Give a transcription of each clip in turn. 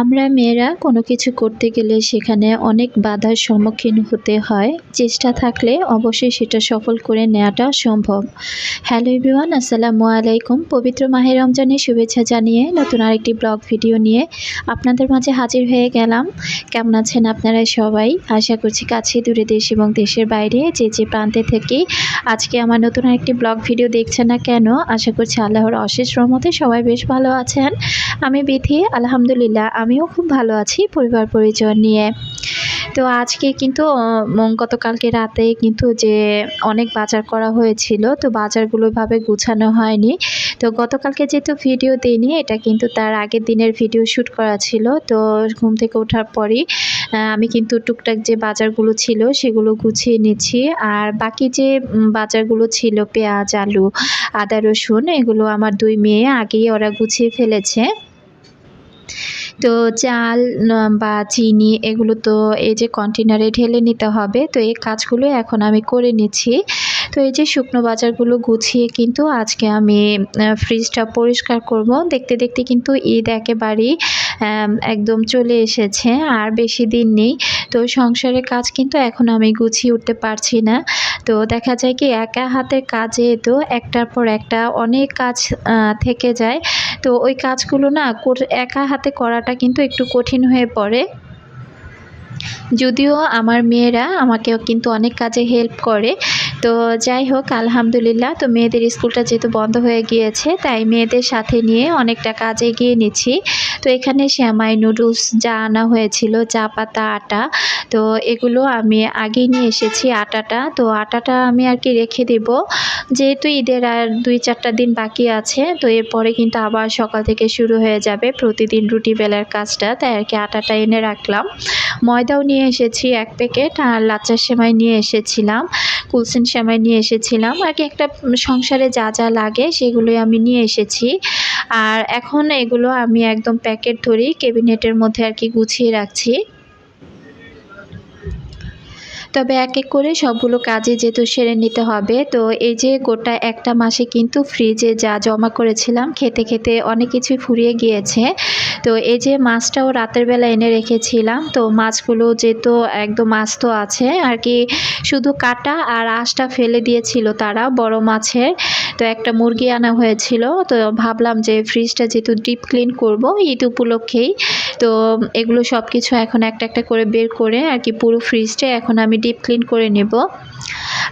আমরা মেয়েরা কোনো কিছু করতে গেলে সেখানে অনেক বাধার সম্মুখীন হতে হয়। চেষ্টা থাকলে অবশ্যই সেটা সফল করে নেওয়াটা সম্ভব। হ্যালো এভরিওয়ান, আসসালামু আলাইকুম। পবিত্র মাহে রমজানের শুভেচ্ছা জানিয়ে নতুন আরেকটি ব্লগ ভিডিও নিয়ে আপনাদের মাঝে হাজির হয়ে গেলাম। কেমন আছেন আপনারা সবাই? আশা করছি কাছে দূরে দেশ এবং দেশের বাইরে যে যে প্রান্তে থেকে আজকে আমার নতুন আরেকটি ব্লগ ভিডিও দেখছেন না কেন, আশা করছি আল্লাহর অশেষ রহমতে সবাই বেশ ভালো আছেন। আমি বিথি, আলহামদুলিল্লাহ আমিও খুব ভালো আছি পরিবার পরিজন নিয়ে। তো আজকে কিন্তু গতকালকে রাতে কিন্তু যে অনেক বাজার করা হয়েছিল, তো বাজারগুলো ভাবে গুছানো হয়নি। তো গতকালকে যেহেতু ভিডিও দিইনি, এটা কিন্তু তার আগের দিনের ভিডিও শ্যুট করা ছিল। তো ঘুম থেকে ওঠার পরই আমি কিন্তু টুকটাক যে বাজারগুলো ছিল সেগুলো গুছিয়ে নিচ্ছি। আর বাকি যে বাজারগুলো ছিল, পেঁয়াজ, আলু, আদা, রসুন, এগুলো আমার দুই মেয়ে আগেই ওরা গুছিয়ে ফেলেছে। তো চাল বা চিনি এগুলো তো এই যে কন্টেনারে ঢেলে নিতে হবে। তো এই কাজগুলো এখন আমি করে নিচ্ছি। তো এই যে শুকনো বাজারগুলো গুছিয়ে কিন্তু আজকে আমি ফ্রিজটা পরিষ্কার করব। দেখতে দেখতে কিন্তু ঈদ একেবারেই একদম চলে এসেছে, আর বেশি দিন নেই। তো সংসারের কাজ কিন্তু এখন আমি গুছিয়ে উঠতে পারছি না। তো দেখা যায় কি একা হাতের কাজে তো একটার পর একটা অনেক কাজ থেকে যায়। তো ওই কাজগুলো না একা হাতে করাটা কিন্তু একটু কঠিন হয়ে পড়ে। যদিও আমার মেয়েরা আমাকেও কিন্তু অনেক কাজে হেল্প করে। তো যাই হোক, আলহামদুলিল্লাহ, তো মেয়েদের স্কুলটা যেহেতু বন্ধ হয়ে গিয়েছে, তাই মেয়েদের সাথে নিয়ে অনেকটা কাজে এগিয়ে নিচ্ছি। তো এখানে শ্যামাই নুডলস যা আনা হয়েছিল, চা পাতা, আটা, তো এগুলো আমি আগেই নিয়ে এসেছি আটাটা। তো আটাটা আমি আর কি রেখে দেব। যেহেতু ঈদের আর দুই চারটা দিন বাকি আছে, তো এরপরে কিন্তু আবার সকাল থেকে শুরু হয়ে যাবে প্রতিদিন রুটি বেলার কাজটা, তাই আর কি আটাটা এনে রাখলাম। ময়দাও নিয়ে এসেছি, এক প্যাকেট, আর লাচ্চার সেমাই নিয়ে এসেছিলাম, কুলসেন সেমাই নিয়ে এসেছিলাম, আর কি একটা সংসারে যা যা লাগে সেগুলোই আমি নিয়ে এসেছি। আর এখন এগুলো আমি একদম প্যাকেট ধরি ক্যাবিনেটের মধ্যে আর কি গুছিয়ে রাখছি। তবে এক এক করে সবগুলো কাজে যেহেতু সেরে নিতে হবে, তো এই যে গোটা একটা মাসে কিন্তু ফ্রিজে যা জমা করেছিলাম, খেতে খেতে অনেক কিছুই ফুরিয়ে গিয়েছে। তো এই যে মাছটাও রাতের বেলা এনে রেখেছিলাম, তো মাছগুলো যেহেতু একদম মাছ তো আছে, আর কি শুধু কাটা আর আঁশটা ফেলে দিয়েছিল তারা বড় মাছের। তো একটা মুরগি আনা হয়েছিল, তো ভাবলাম যে ফ্রিজটা যেহেতু ডিপ ক্লিন করব ঈদ উপলক্ষেই তো এগুলো সব কিছু এখন একটা একটা করে বের করে আর কি পুরো ফ্রিজটা এখন আমি ডিপ ক্লিন করে নেব।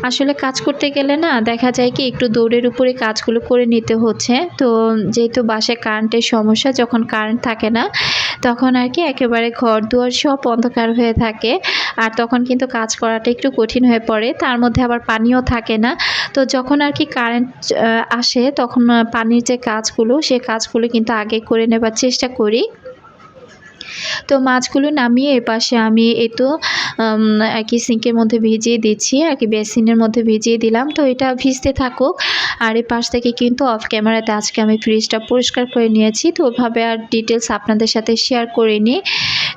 আসলে কাজ করতে গেলে না দেখা যায় কি একটু দৌড়ের উপরে কাজগুলো করে নিতে হচ্ছে। তো যেহেতু বাসায় কারেন্টের সমস্যা, যখন কারেন্ট থাকে না, তখন আর কি একেবারে ঘর দুয়ার সব অন্ধকার হয়ে থাকে। আর তখন কিন্তু কাজ করাটা একটু কঠিন হয়ে পড়ে। তার মধ্যে আবার পানিও থাকে না। তো যখন আর কি কারেন্ট আসে, তখন পানির যে কাজগুলো, সে কাজগুলো কিন্তু আগে করে নেবার চেষ্টা করি। তো মাছগুলো নামিয়ে এর পাশে আমি এ তো একই সিঙ্কের মধ্যে ভিজিয়ে দিচ্ছি, একই বেসিনের মধ্যে ভিজিয়ে দিলাম। তো এটা ভিজতে থাকুক। আর এপাশ পাশ থেকে কিন্তু অফ ক্যামেরাতে আজকে আমি ফ্রিজটা পরিষ্কার করে নিয়েছি। তো ওভাবে আর ডিটেলস আপনাদের সাথে শেয়ার করিনি।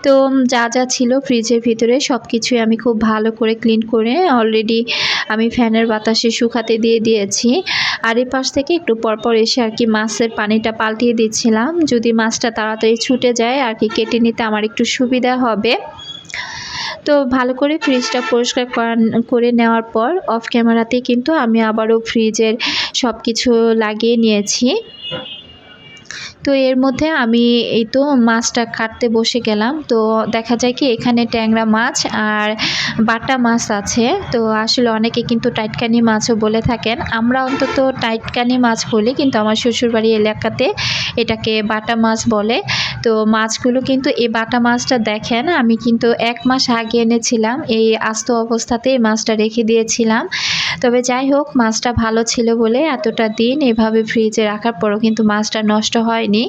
তো যা যা ছিল ফ্রিজের ভিতরে সব কিছুই আমি খুব ভালো করে ক্লিন করে অলরেডি আমি ফ্যানের বাতাসে শুকাতে দিয়ে দিয়েছি। আর এই পাশ থেকে একটু পরপর এসে আর কি মাছের পানিটা পাল্টিয়ে দিচ্ছিলাম। যদি মাছটা তাড়াতাড়ি ছুটে যায় আর কি কেটে নিতে আমার একটু সুবিধা হবে। তো, ভালো করে ফ্রিজটা পরিষ্কার করা- নেওয়ার পর অফ ক্যামেরাতেই কিন্তু আমি আবারও ফ্রিজের সব কিছু লাগিয়ে নিয়েছি। তো এর মধ্যে আমি এই তো মাছটা কাটতে বসে গেলাম। তো দেখা যায় কি এখানে ট্যাংরা মাছ আর বাটা মাছ আছে। তো আসলে অনেকে কিন্তু টাইটকানি মাছও বলে থাকেন। আমরা অন্তত টাইটকানি মাছ বলি, কিন্তু আমার শ্বশুরবাড়ি এলাকাতে এটাকে বাটা মাছ বলে। তো মাছগুলো কিন্তু এই বাটা মাছটা দেখেন, আমি কিন্তু এক মাস আগে এনেছিলাম, এই আস্ত অবস্থাতে এই মাছটা রেখে দিয়েছিলাম। তবে যাই হোক, মাছটা ভালো ছিল বলে এতটা দিন এভাবে ফ্রিজে রাখার পরও কিন্তু মাছটা নষ্ট হয়নি।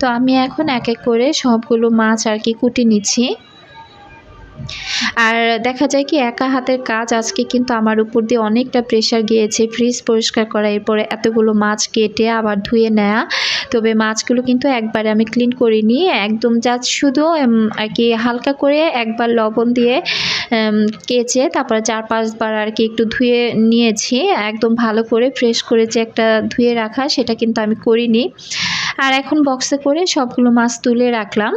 তো আমি এখন এক এক করে সবগুলো মাছ আর কি কুটি নিচ্ছি। আর দেখা যায় কি, একা হাতের কাজ আজকে কিন্তু আমার উপর দিয়ে অনেকটা প্রেশার গিয়েছে। ফ্রিজ পরিষ্কার করা, এরপরে এতগুলো মাছ কেটে আবার ধুয়ে নেওয়া তবে মাছগুলো কিন্তু একবারে আমি ক্লিন করিনি একদম জাস্ট শুধু আর কি হালকা করে একবার লবণ দিয়ে কেচে তারপরে চার পাঁচবার আর কি একটু ধুয়ে নিয়েছি। একদম ভালো করে ফ্রেশ করে যে একটা ধুয়ে রাখা, সেটা কিন্তু আমি করিনি। আর এখন বক্সে করে সবগুলো মাছ তুলে রাখলাম।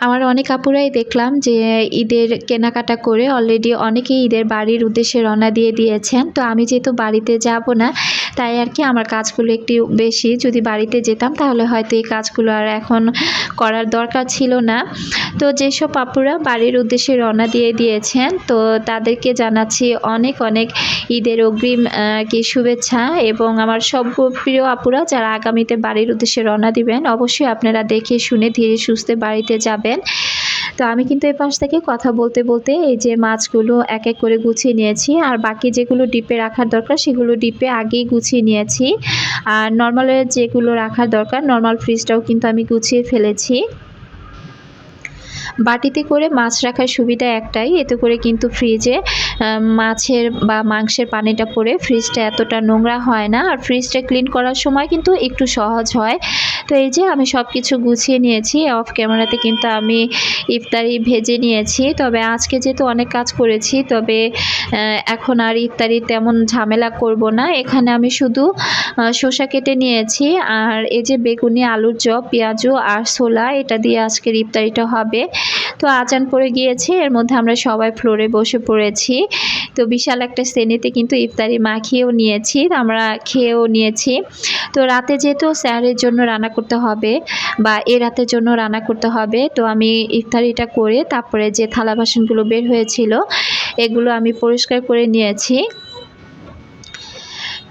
আমার অনেক আপুরাই দেখলাম যে ঈদের কেনাকাটা করে অলরেডি অনেকেই ঈদের বাড়ির উদ্দেশ্যে রওনা দিয়ে দিয়েছেন। তো আমি যেহেতু বাড়িতে যাব না তাই আর কি আমার কাজগুলো একটু বেশি। যদি বাড়িতে যেতাম তাহলে হয়তো এই কাজগুলো আর এখন করার দরকার ছিল না। তো যেসব আপুরা বাড়ির উদ্দেশ্যে রওনা দিয়ে দিয়েছেন, তো তাদেরকে জানাচ্ছি অনেক অনেক ঈদের অগ্রিম কি শুভেচ্ছা এবং আমার সব প্রিয় আপুরা যারা আগামীতে বাড়ির উদ্দেশ্যে রওনা দিবেন, অবশ্যই আপনারা দেখে শুনে ধীরে সুস্থে বাড়িতে যাবেন। তো আমি কিন্তু এই পাশ থেকে কথা বলতে বলতে এই যে মাছগুলো এক এক করে গুছিয়ে নিয়েছি, আর বাকি যেগুলো ডিপে রাখার দরকার সেগুলো ডিপে আগেই গুছিয়ে নিয়েছি। আর নর্মালের যেগুলো রাখার দরকার নর্মাল ফ্রিজটাও কিন্তু আমি গুছিয়ে ফেলেছি। বাটিতে করে মাছ রাখার সুবিধা একটাই, এতে করে কিন্তু ফ্রিজে মাছের বা মাংসের পানিটা পড়ে ফ্রিজটা এতটা নোংরা হয় না। আর ফ্রিজটা ক্লিন করার সময় কিন্তু একটু সহজ হয়। তো এই যে আমি সব কিছু গুছিয়ে নিয়েছি অফ ক্যামেরাতে কিন্তু আমি ইফতারি ভেজে নিয়েছি। তবে আজকে যেহেতু অনেক কাজ করেছি, তবে এখন আর ইফতারি তেমন ঝামেলা করব না। এখানে আমি শুধু শসা কেটে নিয়েছি আর এই যে বেগুনি, আলুর চপ, পেঁয়াজু আর ছোলা, এটা দিয়ে আজকের ইফতারিটা হবে। তো আজান পড়ে গিয়েছে, এর মধ্যে আমরা সবাই ফ্লোরে বসে পড়েছি। তো বিশাল একটা শ্রেণীতে কিন্তু ইফতারি মাখিয়েও নিয়েছি, আমরা খেয়েও নিয়েছি। তো রাতে যেহেতু স্যারের জন্য রান্না করতে হবে বা এ রাতের জন্য রান্না করতে হবে। তো আমি ইফতারিটা করে তারপরে যে থালা বাসনগুলো বের হয়েছিল, এগুলো আমি পরিষ্কার করে নিয়েছি।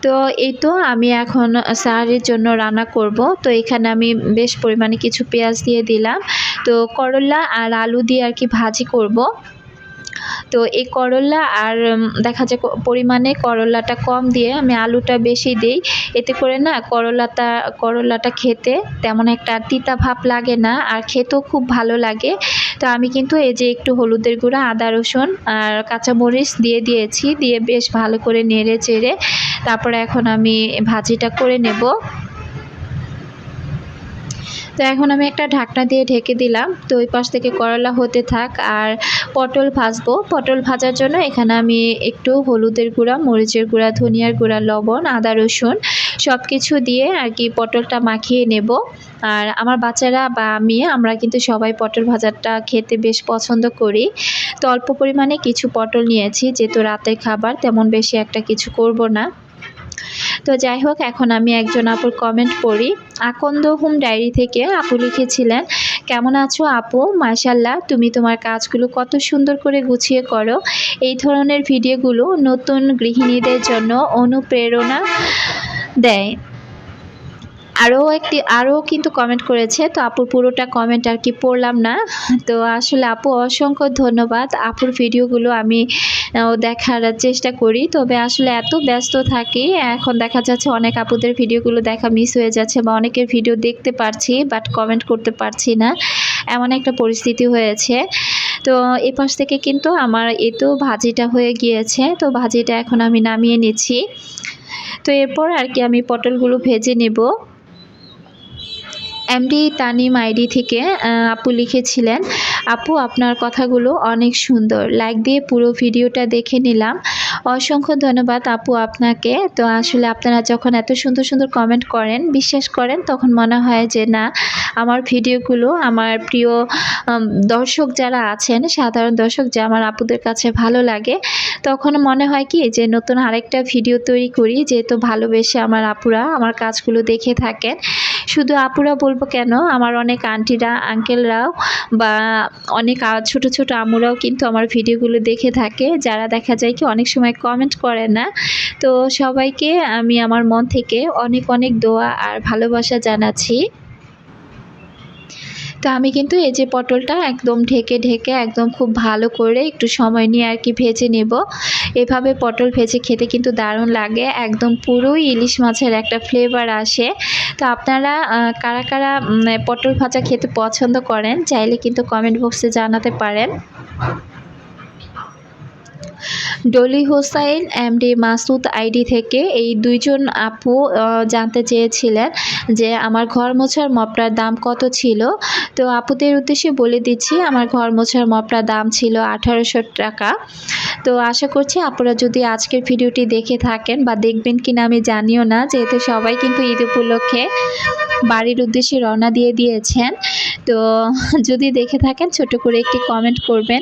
তো এই তো আমি এখন স্যারের জন্য রান্না করব। তো এখানে আমি বেশ পরিমাণে কিছু পেঁয়াজ দিয়ে দিলাম। তো করলা আর আলু দিয়ে আর কি ভাজি করব। তো এই করলা আর দেখা যায় পরিমাণে করলাটা কম দিয়ে আমি আলুটা বেশি দিই। এতে করে না করলাটা করলাটা খেতে তেমন একটা তিতা ভাব লাগে না আর খেতেও খুব ভালো লাগে। তো আমি কিন্তু এই যে একটু হলুদের গুঁড়া, আদা, রসুন আর কাঁচামরিচ দিয়ে দিয়েছি, দিয়ে বেশ ভালো করে নেড়ে চেড়ে। তারপরে এখন আমি ভাজিটা করে নেব। তো এখন আমি একটা ঢাকনা দিয়ে ঢেকে দিলাম। তো ওই পাশ থেকে করলা হতে থাক আর পটল ভাজবো। পটল ভাজার জন্য এখানে আমি একটু হলুদের গুঁড়া, মরিচের গুঁড়া, ধনিয়ার গুঁড়া, লবণ, আদা, রসুন সব কিছু দিয়ে আর কি পটলটা মাখিয়ে নেব। আর আমার বাচ্চারা বা আমি আমরা কিন্তু সবাই পটল ভাজাটা খেতে বেশ পছন্দ করি। তো অল্প পরিমাণে কিছু পটল নিয়েছি, যেহেতু রাতের খাবার, তেমন বেশি একটা কিছু করব না। তো যাই হোক, এখন আমি একজন আপুর কমেন্ট পড়ি। আকন্দ হোম ডায়েরি থেকে আপু লিখেছিলেন, কেমন আছো আপু? মাশাল্লাহ তুমি তোমার কাজগুলো কত সুন্দর করে গুছিয়ে করো। এই ধরনের ভিডিওগুলো নতুন গৃহিণীদের জন্য অনুপ্রেরণা দেয়। আরও একটি আরও কিন্তু কমেন্ট করেছে। তো আপুর পুরোটা কমেন্ট আর কি পড়লাম না। তো আসলে আপু অসংখ্য ধন্যবাদ। আপুর ভিডিওগুলো আমি দেখার চেষ্টা করি। তবে আসলে এত ব্যস্ত থাকি, এখন দেখা যাচ্ছে অনেক আপুদের ভিডিওগুলো দেখা মিস হয়ে যাচ্ছে বা অনেকের ভিডিও দেখতে পারছি বাট কমেন্ট করতে পারছি না। এমন একটা পরিস্থিতি হয়েছে। তো এ পাশ থেকে কিন্তু আমার এ তো ভাজিটা হয়ে গিয়েছে। তো ভাজিটা এখন আমি নামিয়ে নিচ্ছি। তো এরপর আর কি আমি পটলগুলো ভেজে নেব। এমডি তানিম আইডি থেকে আপু লিখেছিলেন, আপু, আপনার কথাগুলো অনেক সুন্দর। লাইক দিয়ে পুরো ভিডিওটা দেখে নিলাম। অসংখ্য ধন্যবাদ আপু আপনাকে। তো আসলে আপনারা যখন এত সুন্দর সুন্দর কমেন্ট করেন, বিশ্বাস করেন, তখন মনে হয় যে, না, আমার ভিডিওগুলো আমার প্রিয় দর্শক যারা আছেন, সাধারণ দর্শক যে আমার আপুদের কাছে ভালো লাগে, তখন মনে হয় কি, যে নতুন আরেকটা ভিডিও তৈরি করি, যেহেতু ভালোবেসে আমার আপুরা আমার কাজগুলো দেখে থাকেন। শুধু আপুরা বলব কেন? আমার অনেক আন্টিরা, আঙ্কেলরাও বা অনেক ছোট ছোট আমুরাও কিন্তু আমার ভিডিওগুলো দেখে থাকে। যারা দেখা যায় কি অনেক সময় কমেন্ট করে না। তো সবাইকে আমি আমার মন থেকে অনেক অনেক দোয়া আর ভালোবাসা জানাচ্ছি। তো আমি কিন্তু এই যে পটলটা একদম ঢেকে ঢেকে একদম খুব ভালো করে একটু সময় নিয়ে আর কি ভেজে নেব। এভাবে পটল ভেজে খেতে কিন্তু দারুণ লাগে। একদম পুরোই ইলিশ মাছের একটা ফ্লেভার আসে। তো আপনারা কারা কারা পটল ভাজা খেতে পছন্দ করেন, চাইলে কিন্তু কমেন্ট বক্সে জানাতে পারেন। ডলি হোসাইন এমডি মাসুদ আইডি থেকে এই দুইজন আপু জানতে চেয়েছিলেন যে আমার ঘর মোছার মপটার দাম কত ছিল। তো আপুদের উদ্দেশ্যে বলে দিচ্ছি, আমার ঘর মোছার মপটার দাম ছিল আঠারোশো টাকা। তো আশা করছি আপনারা যদি আজকের ভিডিওটি দেখে থাকেন বা দেখবেন কিনা আমি জানিও না, যেহেতু সবাই কিন্তু ঈদ উপলক্ষে বাড়ির উদ্দেশ্যে রওনা দিয়ে দিয়েছেন। তো যদি দেখে থাকেন, ছোট করে একটি কমেন্ট করবেন।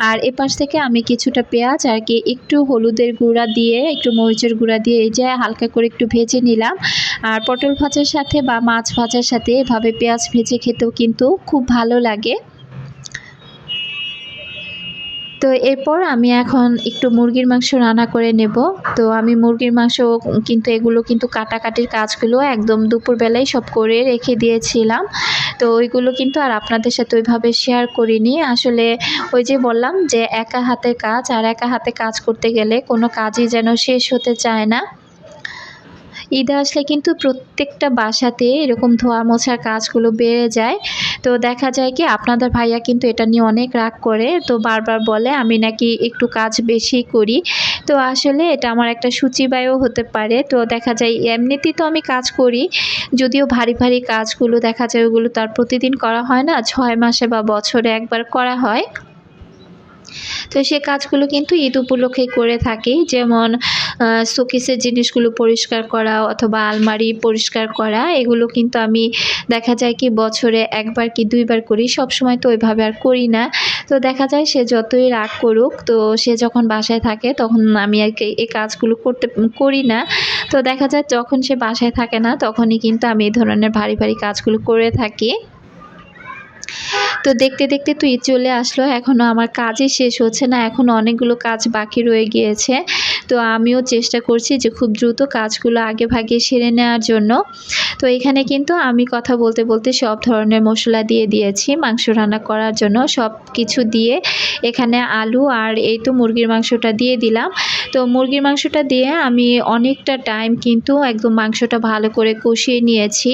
আর এপাশ থেকে আমি কিছুটা পেঁয়াজ আর কি একটু হলুদের গুঁড়া দিয়ে, একটু মরিচের গুঁড়া দিয়ে, এই যে হালকা করে একটু ভেজে নিলাম। আর পটল ভাজার সাথে বা মাছ ভাজার সাথে এভাবে পেঁয়াজ ভেজে খেতেও কিন্তু খুব ভালো লাগে। তো এরপর আমি এখন একটু মুরগির মাংস রান্না করে নেব। তো আমি মুরগির মাংস কিন্তু এগুলো কিন্তু কাটাকাটির কাজগুলো একদম দুপুরবেলায় সব করে রেখে দিয়েছিলাম। তো ওইগুলো কিন্তু আর আপনাদের সাথে ওইভাবে শেয়ার করিনি। আসলে ওই যে বললাম যে একা হাতে কাজ, আর একা হাতে কাজ করতে গেলে কোনো কাজই যেন শেষ হতে চায় না। ঈদ আসলে কিন্তু প্রত্যেকটা বাসাতে এরকম ধোয়া মোছার কাজগুলো বেড়ে যায়। তো দেখা যায় কি আপনাদের ভাইয়া কিন্তু এটা নিয়ে অনেক রাগ করে। তো বারবার বলে, আমি নাকি একটু কাজ বেশি করি। তো আসলে এটা আমার একটা সূচিবায়ও হতে পারে। তো দেখা যায় এমনিতেই তো আমি কাজ করি, যদিও ভারী ভারী কাজগুলো দেখা যায় ওগুলো তার প্রতিদিন করা হয় না, ছয় মাসে বা বছরে একবার করা হয়। তো সে কাজগুলো কিন্তু ঈদ উপলক্ষে করে থাকি। যেমন শোকেসের জিনিসগুলো পরিষ্কার করা অথবা আলমারি পরিষ্কার করা, এগুলো কিন্তু আমি দেখা যায় কি বছরে একবার কি দুইবার করি সব সময় তো ওইভাবে আর করি না। তো দেখা যায় সে যতই রাগ করুক, তো সে যখন বাসায় থাকে তখন আমি আর কি এই কাজগুলো করতে, করি না। তো দেখা যায় যখন সে বাসায় থাকে না তখনই কিন্তু আমি এই ধরনের ভারী ভারী কাজগুলো করে থাকি। তো দেখতে দেখতে তো ঈদ চলে আসলো এখনও আমার কাজই শেষ হচ্ছে না এখনও অনেকগুলো কাজ বাকি রয়ে গিয়েছে। তো আমিও চেষ্টা করছি যে খুব দ্রুত কাজগুলো আগে ভাগে সেরে নেওয়ার জন্য। তো এখানে কিন্তু আমি কথা বলতে বলতে সব ধরনের মশলা দিয়ে দিয়েছি, মাংস রান্না করার জন্য সব কিছু দিয়ে এখানে আলু আর এই তো মুরগির মাংসটা দিয়ে দিলাম। তো মুরগির মাংসটা দিয়ে আমি অনেকটা টাইম কিন্তু একদম মাংসটা ভালো করে কষিয়ে নিয়েছি।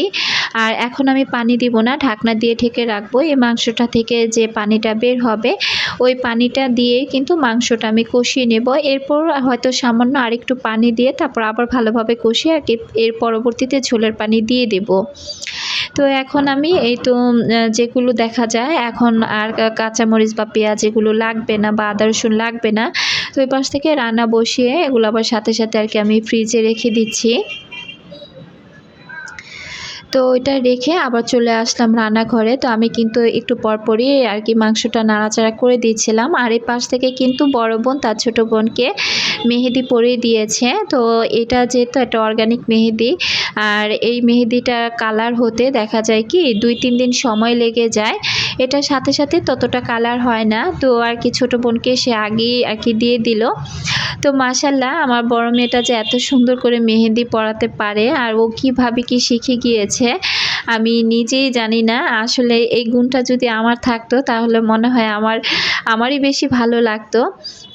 আর এখন আমি পানি দিব না, ঢাকনা দিয়ে ঢেকে রাখব। এই মাংসটা থেকে যে পানিটা বের হবে, ওই পানিটা দিয়ে কিন্তু মাংসটা আমি কষিয়ে নেব। এরপর হয়তো সামান্য আরেকটু পানি দিয়ে তারপর আবার ভালোভাবে কষিয়ে আর এর পরবর্তীতে ঝোলের পানি দিয়ে দেব। তো এখন আমি এই তো যেগুলো দেখা যায়, এখন আর কাঁচামরিচ বা পেঁয়াজ এগুলো লাগবে না বা আদা, রসুন লাগবে না। তো ওই পাশ থেকে রান্না বসিয়ে এগুলো আবার সাথে সাথে আর কি আমি ফ্রিজে রেখে দিচ্ছি। তো ওইটা রেখে আবার চলে আসলাম রান্নাঘরে। তো আমি কিন্তু একটু পরপরই আর কি মাংসটা নাড়াচাড়া করে দিয়েছিলাম। আর এই পাশ থেকে কিন্তু বড় বোন তার ছোটো বোনকে মেহেদি পরিয়ে দিয়েছে। তো এটা যেহেতু একটা অর্গানিক মেহেদি, আর এই মেহেদিটা কালার হতে দেখা যায় কি দুই, তিন দিন সময় লেগে যায়। এটার সাথে সাথে ততটা কালার হয় না। তো আর কি ছোটো বোনকে সে আগেই আর কি দিয়ে দিল। তো মাসাল্লাহ আমার বড় মেয়েটা যে এত সুন্দর করে মেহেদি পড়াতে পারে আর ও কীভাবে কি শিখে গিয়েছে। আমি নিজেই জানি না, আসলে এই গুণটা যদি আমার থাকতো, তাহলে মনে হয় আমার, আমারই বেশি ভালো লাগতো।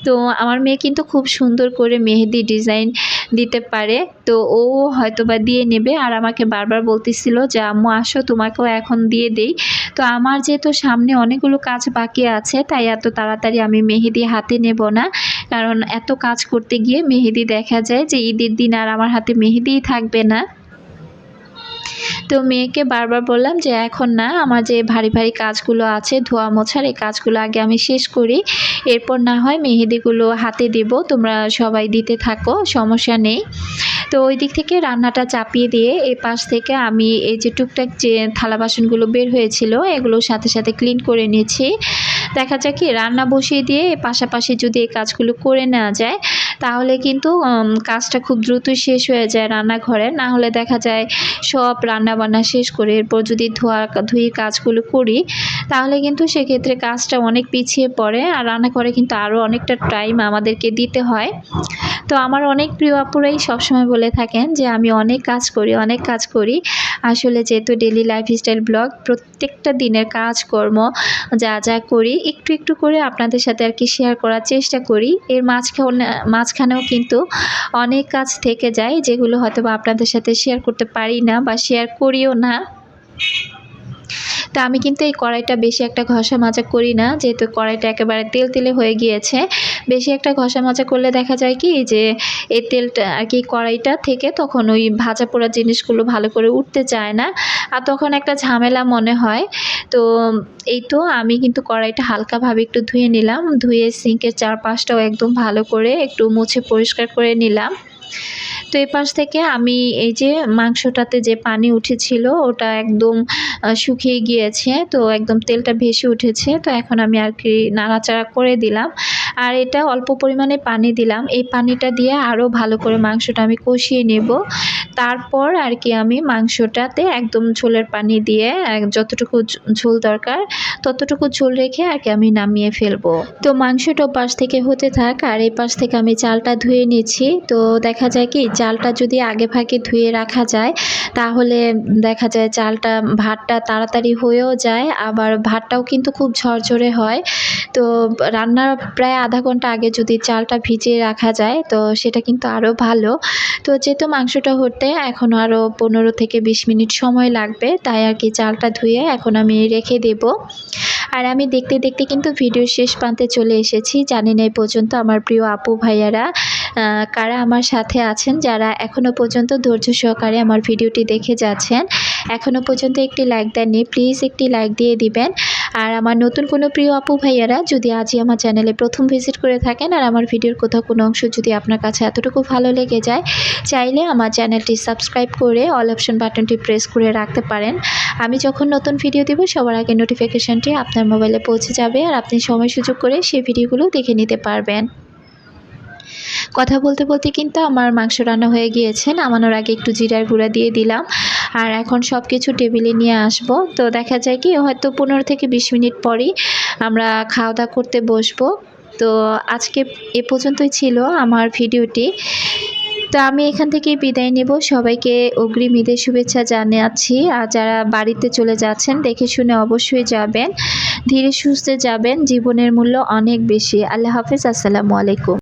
তো আমার মেয়ে কিন্তু খুব সুন্দর করে মেহেদি ডিজাইন দিতে পারে, তো ও হয়তো বা দিয়ে নেবে। আর আমাকে বারবার বলতেছিল যে, আম্মু, আসো, তোমাকেও এখন দিয়ে দেই। তো আমার যেহেতু সামনে অনেকগুলো কাজ বাকি আছে, তাই এত তাড়াতাড়ি আমি মেহেদি হাতে নেব না। কারণ এত কাজ করতে গিয়ে মেহেদি দেখা যায় যে, ঈদের দিন আর আমার হাতে মেহেদিই থাকবে না। তো মেয়েকে বারবার বললাম যে, এখন না, আমার যে ভারী ভারী কাজগুলো আছে, ধোয়া মোছার, এই কাজগুলো আগে আমি শেষ করি। এরপর না হয় মেহেদিগুলো হাতে দেব, তোমরা সবাই দিতে থাকো, সমস্যা নেই। তো ওই দিক থেকে রান্নাটা চাপিয়ে দিয়ে এই পাশ থেকে আমি এই যে টুকটাক যে থালা বাসনগুলো বের হয়েছিল, এগুলো সাথে সাথে ক্লিন করে নিয়েছি। দেখা যায় কি, রান্না বসিয়ে দিয়ে পাশাপাশি যদি এই কাজগুলো করে নেওয়া যায় তাহলে কিন্তু কাজটা খুব দ্রুতই শেষ হয়ে যায় রান্নাঘরে। না হলে দেখা যায় সব রান্না বান্না শেষ করে এরপর যদি ধোয়া, ধুয়ে কাজগুলো করি, তাহলে কিন্তু সেক্ষেত্রে কাজটা অনেক পিছিয়ে পড়ে আর রান্নাঘরে কিন্তু আরও অনেকটা টাইম আমাদেরকে দিতে হয়। তো আমার অনেক প্রিয় আপুরাই সবসময় বলে থাকেন যে, আমি অনেক কাজ করি, অনেক কাজ করি। আসলে যেহেতু ডেলি লাইফস্টাইল ব্লগ প্রত্যেকটা দিনের কাজকর্ম, যা যা করি, একটু একটু করে আপনাদের সাথে আর কি শেয়ার করার চেষ্টা করি। এর মাঝখানে মাঝখানেও কিন্তু অনেক কাজ থেকে যায় যেগুলো হয়তো বা আপনাদের সাথে শেয়ার করতে পারি না বা শেয়ার করিও না। তো আমি কিন্তু এই কড়াইটা বেশি একটা ঘষা মাজা করি না, যেহেতু কড়াইটা একেবারে তেল তেলে হয়ে গিয়েছে। বেশি একটা ঘষা মাজা করলে দেখা যায় কি, যে এই তেলটা আর কি কড়াইটা থেকে তখন ওই ভাজা পোড়া জিনিসগুলো ভালো করে উঠতে চায় না। আর তখন একটা ঝামেলা মনে হয়। তো এই তো আমি কিন্তু কড়াইটা হালকাভাবে একটু ধুয়ে নিলাম। ধুয়ে সিঙ্কের চারপাশটাও একদম ভালো করে একটু মুছে পরিষ্কার করে নিলাম। তো এই পাশ থেকে আমি এই যে মাংসটাতে যে পানি উঠেছিল, ওটা একদম শুকিয়ে গিয়েছে। তো একদম তেলটা ভেসে উঠেছে। তো এখন আমি আর কি নাড়াচাড়া করে দিলাম। আর এটা অল্প পরিমাণে পানি দিলাম। এই পানিটা দিয়ে আরও ভালো করে মাংসটা আমি কষিয়ে নেব। তারপর আর কি আমি মাংসটাতে একদম ঝোলের পানি দিয়ে যতটুকু ঝোল দরকার, ততটুকু ঝোল রেখে আর কি আমি নামিয়ে ফেলব। তো মাংসটা পাশ থেকে হতে থাক, আর এই পাশ থেকে আমি চালটা ধুয়ে নিচ্ছি। তো দেখা যায় কি, চালটা যদি আগে ভাগে ধুয়ে রাখা যায়, তাহলে দেখা যায় চালটা ভাতটা তাড়াতাড়ি হয়েও যায়। আবার ভাতটাও কিন্তু খুব ঝরঝরে হয়। তো রান্নার প্রায় আধা ঘণ্টা আগে যদি চালটা ভিজিয়ে রাখা যায়, তো সেটা কিন্তু আরও ভালো। তো যেহেতু মাংসটা হতে এখনও আরও পনেরো থেকে বিশ মিনিট সময় লাগবে, তাই আর কি চালটা ধুয়ে এখন আমি রেখে দেব। আর আমি দেখতে দেখতে কিন্তু ভিডিওর শেষ প্রান্তে চলে এসেছি। জানি না এই পর্যন্ত আমার প্রিয় আপু ভাইয়ারা কারা আমার সাথে আছেন, যারা এখনও পর্যন্ত ধৈর্য সহকারে আমার ভিডিওটি দেখে যাচ্ছেন। এখনও পর্যন্ত একটি লাইক দেননি, প্লিজ একটি লাইক দিয়ে দিবেন। আর আমার নতুন কোনো প্রিয় আপু ভাইয়ারা যদি আজই আমার চ্যানেলে প্রথম ভিজিট করে থাকেন আর আমার ভিডিওর কোথাও কোনো অংশ যদি আপনার কাছে এতটুকু ভালো লেগে যায়, চাইলে আমার চ্যানেলটি সাবস্ক্রাইব করে অল অপশন বাটনটি প্রেস করে রাখতে পারেন। আমি যখন নতুন ভিডিও দেব, সবার আগে নোটিফিকেশনটি আপনার মোবাইলে পৌঁছে যাবে আর আপনি সময় সুযোগ করে সেই ভিডিওগুলো দেখে নিতে পারবেন। কথা বলতে বলতে কিন্তু আমার মাংস রান্না হয়ে গিয়েছে, নামানোর আগে একটু জিরার গুঁড়া দিয়ে দিলাম। আর এখন সব কিছু টেবিলে নিয়ে আসব। তো দেখা যায় কি, হয়তো পনেরো থেকে বিশ মিনিট পরই আমরা খাওয়া দাওয়া করতে বসবো। তো আজকে এ পর্যন্তই ছিল আমার ভিডিওটি। তো আমি এখান থেকে বিদায় নেব। সবাইকে অগ্রিম ঈদের শুভেচ্ছা জানাচ্ছি। আর যারা বাড়িতে চলে যাচ্ছেন, দেখে শুনে অবশ্যই যাবেন। ধীরে সুস্থে যাবেন। জীবনের মূল্য অনেক বেশি। আল্লাহ হাফিজ। আসসালামু আলাইকুম।